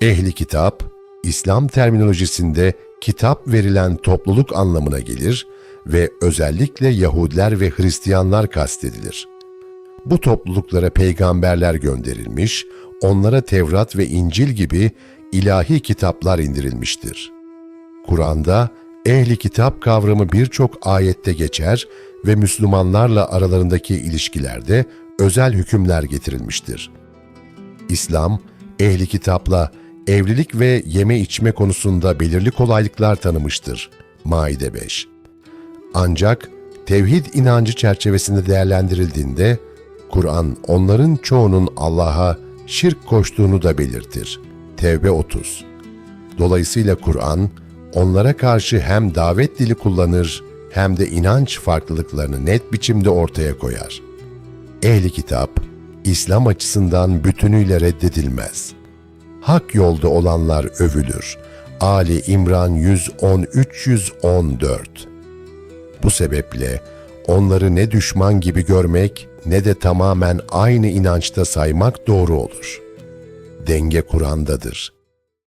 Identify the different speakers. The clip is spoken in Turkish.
Speaker 1: Ehli kitap, İslam terminolojisinde kitap verilen topluluk anlamına gelir ve özellikle Yahudiler ve Hristiyanlar kastedilir. Bu topluluklara peygamberler gönderilmiş, onlara Tevrat ve İncil gibi ilahi kitaplar indirilmiştir. Kur'an'da ehli kitap kavramı birçok ayette geçer ve Müslümanlarla aralarındaki ilişkilerde özel hükümler getirilmiştir. İslam, ehli kitapla evlilik ve yeme içme konusunda belirli kolaylıklar tanımıştır. Maide 5 Ancak tevhid inancı çerçevesinde değerlendirildiğinde, Kur'an onların çoğunun Allah'a şirk koştuğunu da belirtir. Tevbe 30 Dolayısıyla Kur'an, onlara karşı hem davet dili kullanır hem de inanç farklılıklarını net biçimde ortaya koyar. Ehli kitap, İslam açısından bütünüyle reddedilmez. Hak yolda olanlar övülür. Ali İmran 113-114 Bu sebeple onları ne düşman gibi görmek ne de tamamen aynı inançta saymak doğru olur. Denge Kur'an'dadır.